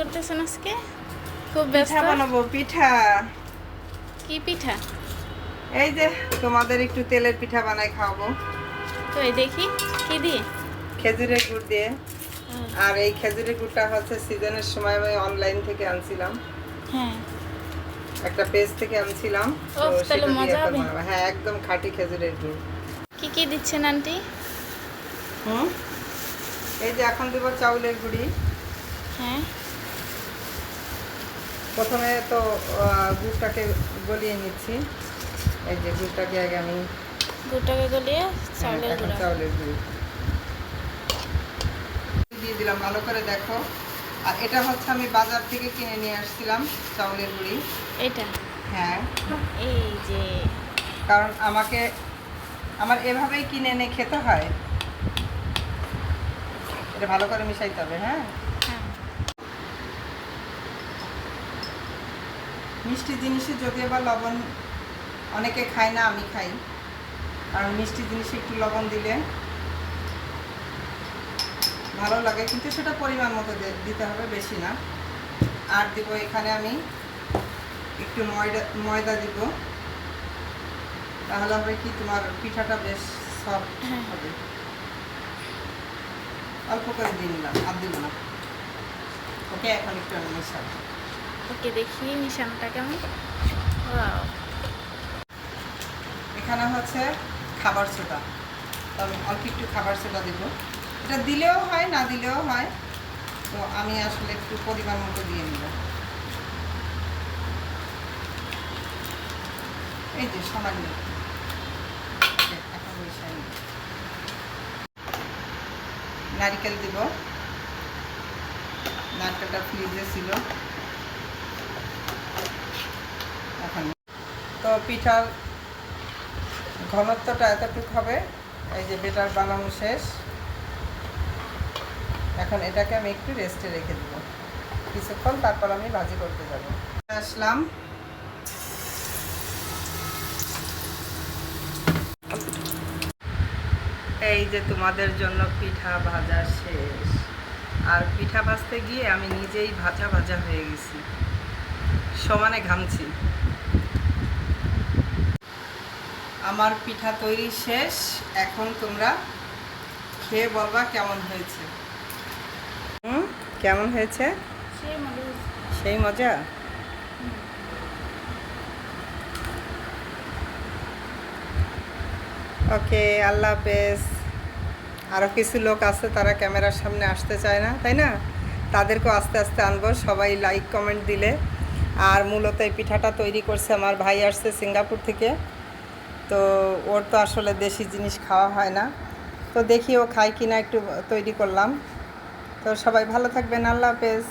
করতেছেন আজকে? খুব ব্যস্ত? বানাবো পিঠা। কি পিঠা? এই যে তোমাদের একটু তেলের পিঠা বানাই খাওয়াবো। তো এই দেখি কি দিয়ে? খেজুরের গুড় দিয়ে। আর এই খেজুরের গুড়টা হচ্ছে সিজনের সময় আমি অনলাইন থেকে আনছিলাম। হ্যাঁ। একটা পেজ থেকে আনছিলাম। তো তাহলে মজা হবে। হ্যাঁ একদম খাঁটি খেজুরের গুড়। কি কি দিচ্ছেন আন্টি? হুম? এই যে এখন দেবো চাউলের গুঁড়ি। হ্যাঁ। প্রথমে তো গুড়টাকে গলিয়ে নিচ্ছি। এই যে গুড়টাকে আগে আমি গুড়টাকে গলিয়ে হ্যাঁ, চাউলের এখন গুঁড়া। চাউলের গুঁড়ি। দিয়ে দিলাম ভালো করে দেখো। আর এটা হচ্ছে আমি বাজার থেকে কিনে নিয়ে আসছিলাম চাউলের গুঁড়ি। এটা? হ্যাঁ। এই যে। কারণ আমাকে আমার এভাবেই কিনে এনে খেতে হয়। এটা ভালো করে মিশাইতে হবে হ্যাঁ হ্যাঁ মিষ্টি জিনিসে যদিও বা লবণ অনেকে খায় না আমি খাই। কারণ মিষ্টি জিনিসে একটু লবণ দিলে ভালো লাগে কিন্তু সেটা পরিমাণ মতো দিতে হবে বেশি না। আর দিব এখানে আমি একটু ময়দা ময়দা দিব। তাহলে হবে কি তোমার পিঠাটা বেশ সফট হ্যাঁ। হবে। অল্প করে দিয়ে নিলাম আর দিব না। ওকে এখন একটু আমি মেশাবো। ওকে দেখি মিশানোটা কেমন। এখানে হচ্ছে খাবার সোডা। তো আমি অল্প একটু খাবার সোডা দেবো। এটা দিলেও হয়, না দিলেও হয়। তো আমি আসলে একটু পরিমাণ মতো দিয়ে নিব। এই যে সামান্য মিশাই দিব। নারকেলটা ফ্রিজে ছিল এখন তো পিঠার ঘনত্বটা এতটুকু হবে। এই যে বেটার বানানো শেষ। এখন এটাকে আমি একটু রেস্টে রেখে দেবো। কিছুক্ষণ তারপর আমি ভাজি করতে যাব। আসলাম। এই যে তোমাদের জন্য পিঠা ভাজা শেষ। আর পিঠা ভাজতে গিয়ে আমি নিজেই ভাজা ভাজা হয়ে গেছি। সমানে ঘামছি। আমার পিঠা তৈরি শেষ। এখন তোমরা খেয়ে বলবা কেমন হয়েছে। হুম কেমন হয়েছে? সেই সেই মজা? ওকে আল্লাহ হাফেজ। আরও কিছু লোক আছে তারা ক্যামেরার সামনে আসতে চায় না তাই না? তাদেরকেও আস্তে আস্তে আনব। সবাই লাইক কমেন্ট দিলে। আর মূলত এই পিঠাটা তৈরি করছে আমার ভাই আসছে সিঙ্গাপুর থেকে। তো ওর তো আসলে দেশি জিনিস খাওয়া হয় না। তো দেখি ও খায় কিনা একটু তৈরি করলাম। তো সবাই ভালো থাকবেন, আল্লাহ হাফেজ।